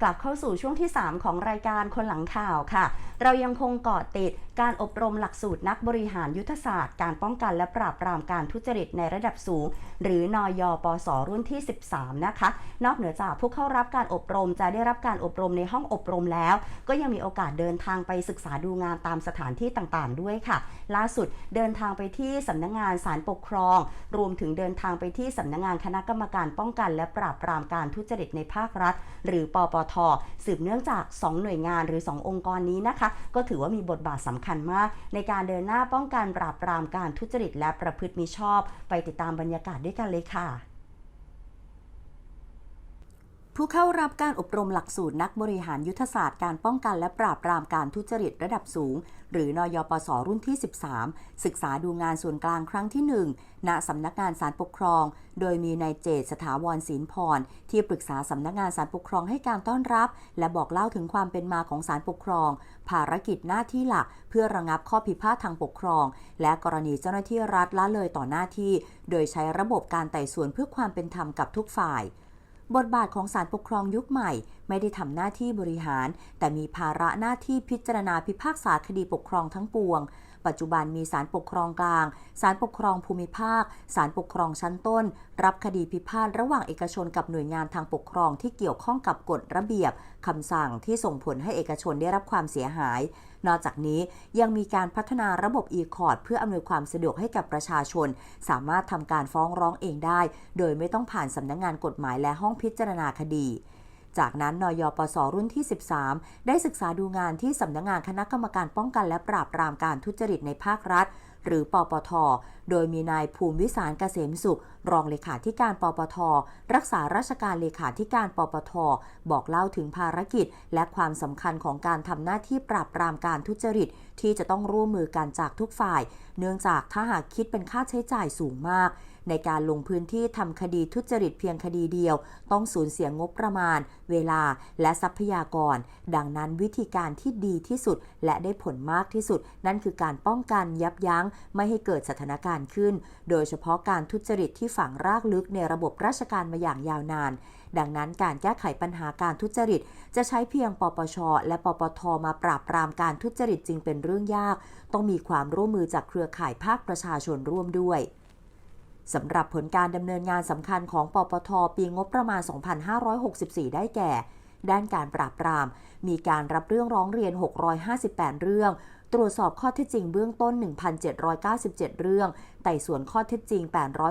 กลับเข้าสู่ช่วงที่ 3 ของรายการคนหลังข่าวค่ะ เรายังคงเกาะติดการอบรมหลักสูตรนักบริหารยุทธศาสตร์ การป้องกันและปราบปรามการทุจริตในระดับสูง หรือนอยปสรุ่นที่ 13 นะคะ นอกเหนือจากผู้เข้ารับการอบรมจะได้รับการอบรมในห้องอบรมแล้ว ก็ยังมีโอกาสเดินทางไปศึกษาดูงานตามสถานที่ต่างๆ ด้วยค่ะ ล่าสุดเดินทางไปที่สำนักงานศาลปกครอง รวมถึงเดินทางไปที่สำนักงานคณะกรรมการป้องกัน และปราบปรามการทุจริตในภาครัฐ หรือปปท สืบเนื่องจาก 2 หน่วยงานหรือ 2 องค์กรนี้นะคะ ก็ถือว่ามีบทบาทสำคัญมาก ในการเดินหน้าป้องกันปราบปรามการทุจริตและประพฤติมิชอบ ไปติดตามบรรยากาศด้วยกันเลยค่ะ ผู้เข้ารับการอบรมหลักสูตรนักบริหารยุทธศาสตร์การป้องกันและปราบปรามการทุจริตระดับสูง หรือนอยปสรุ่นที่ 13 ศึกษาดูงานส่วนกลางครั้งที่ 1 ณสำนักงานสารปกครอง โดยมีนายเจตสถาวรศิลพร ที่ปรึกษาสำนักงานสารปกครองให้การต้อนรับ และบอกเล่าถึงความเป็นมาของสารปกครอง ภารกิจหน้าที่หลัก เพื่อระงับข้อพิพาททางปกครอง และกรณีเจ้าหน้าที่รัฐละเลยต่อหน้าที่ โดยใช้ระบบการไต่สวนเพื่อความเป็นธรรมกับทุกฝ่าย บทบาทของศาลปกครองยุคใหม่ ไม่ได้ทำหน้าที่บริหาร แต่มีภาระหน้าที่พิจารณาพิพากษาคดีปกครองทั้งปวง ปัจจุบันมีศาลปกครองกลาง ศาลปกครองภูมิภาค ศาลปกครองชั้นต้น รับคดีพิพาทระหว่างเอกชนกับหน่วยงานทางปกครองที่เกี่ยวข้องกับกฎระเบียบคำสั่งที่ส่งผลให้เอกชนได้รับความเสียหาย นอกจากนี้ยังมีการพัฒนาระบบ e-court เพื่ออำนวยความสะดวกให้กับประชาชน สามารถทำการฟ้องร้องเองได้ โดยไม่ต้องผ่านสำนักงงานกฎหมายและห้องพิจารณาคดี จากนั้นนยปสรุ่นที่ 13 ได้ศึกษาดูงานที่สำนักงานคณะกรรมการป้องกันและปราบปรามการทุจริตในภาครัฐ หรือปปท โดยมีนายภูมิวิสารเกษมสุข รองเลขาธิการปปท รักษาราชการเลขาธิการปปท บอกเล่าถึงภารกิจ และความสำคัญของการทำหน้าที่ปราบปรามการทุจริต ที่จะต้องร่วมมือกันจากทุกฝ่าย เนื่องจากถ้าหากคิดเป็นค่าใช้จ่ายสูงมาก ในการลงพื้นที่ทำคดีทุจริตเพียงคดีเดียว ต้องสูญเสียงบประมาณ เวลาและทรัพยากร ดังนั้นวิธีการที่ดีที่สุด และได้ผลมากที่สุด นั่นคือการป้องกันยับยั้ง ไม่ให้เกิดสถานการณ์ขึ้น โดยเฉพาะการทุจริตที่ฝังรากลึกในระบบราชการมาอย่างยาวนาน ดังนั้นการแก้ไขปัญหาการทุจริต จะใช้เพียงปปช และปปทมาปราบปรามการทุจริตจึงเป็นเรื่องยาก ต้องมีความร่วมมือจากเครือข่ายภาคประชาชนร่วมด้วย สำหรับผลการดำเนินงานสำคัญของปปท ปีงบประมาณ 2564 ได้แก่ ด้านการปราบปราม มีการรับเรื่องร้องเรียน 658 เรื่อง ตรวจสอบข้อเท็จจริงเบื้องต้น 1,797 เรื่อง ไต่สวนข้อเท็จจริง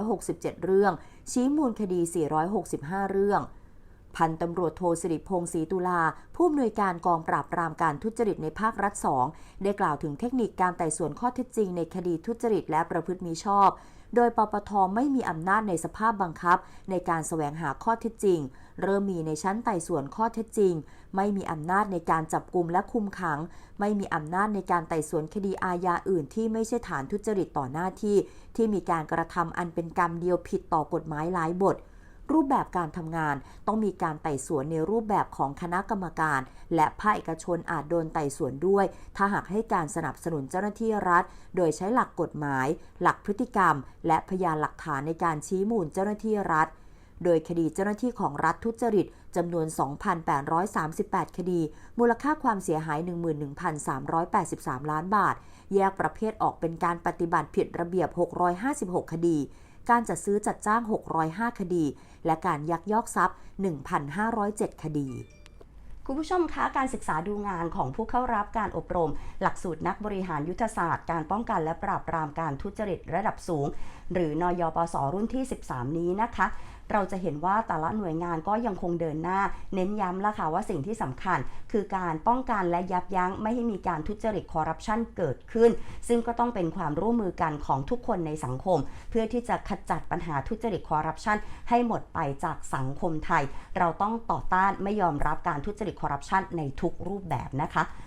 867 เรื่อง ชี้มูลคดี 465 เรื่องพันตำรวจโทสิริพงศ์ศรีตุลา ผู้อำนวยการกองปราบปรามการทุจริตในภาครัฐ 2 ได้กล่าวถึงเทคนิคการไต่สวนข้อเท็จจริงในคดีทุจริตและประพฤติมิชอบ โดยปปทไม่มีอำนาจในสภาพบังคับ ในการแสวงหาข้อเท็จจริง เริ่มมีในชั้นไต่สวนข้อเท็จจริง ไม่มีอำนาจในการจับกลุ่มและคุมขัง ไม่มีอำนาจในการไต่สวนคดีอาญาอื่น ที่ไม่ใช่ฐานทุจริตต่อหน้าที่ ที่มีการกระทำอันเป็นกรรมเดียวผิดต่อกฎหมายหลายบท รูปแบบการทำงาน ต้องมีการไต่สวนในรูปแบบของคณะกรรมการ และภาคเอกชนอาจโดนไต่สวนด้วย ถ้าหากให้การสนับสนุนเจ้าหน้าที่รัฐ โดยใช้หลักกฎหมาย หลักพฤติกรรม และพยานหลักฐานในการชี้มูลเจ้าหน้าที่รัฐโดยคดีเจ้าหน้าที่ของรัฐทุจริตจำนวน 2,838 คดี มูลค่าความเสียหาย 11,383 ล้านบาท แยกประเภทออกเป็นการปฏิบัติผิดระเบียบ 656 คดี การจัดซื้อจัดจ้าง 605 คดี และการยักยอกทรัพย์ 1,507 คดีคุณผู้ชมคะการศึกษาดูงานของผู้เข้ารับการอบรม หลักสูตรนักบริหารยุทธศาสตร์ การป้องกันและปราบปรามการทุจริตระดับสูง หรือนยปสรุ่นที่ 13 นี้นะคะ เราจะเห็นว่าแต่ละหน่วยงานก็ยังคงเดินหน้า เน้นย้ำละค่ะว่าสิ่งที่สำคัญ คือการป้องกันและยับยั้งไม่ให้มีการทุจริตคอร์รัปชันเกิดขึ้น ซึ่งก็ต้องเป็นความร่วมมือกันของทุกคนในสังคม เพื่อที่จะขจัดปัญหาทุจริตคอร์รัปชันให้หมดไปจากสังคมไทย เราต้องต่อต้านไม่ยอมรับการทุจริตคอร์รัปชันในทุกรูปแบบนะคะ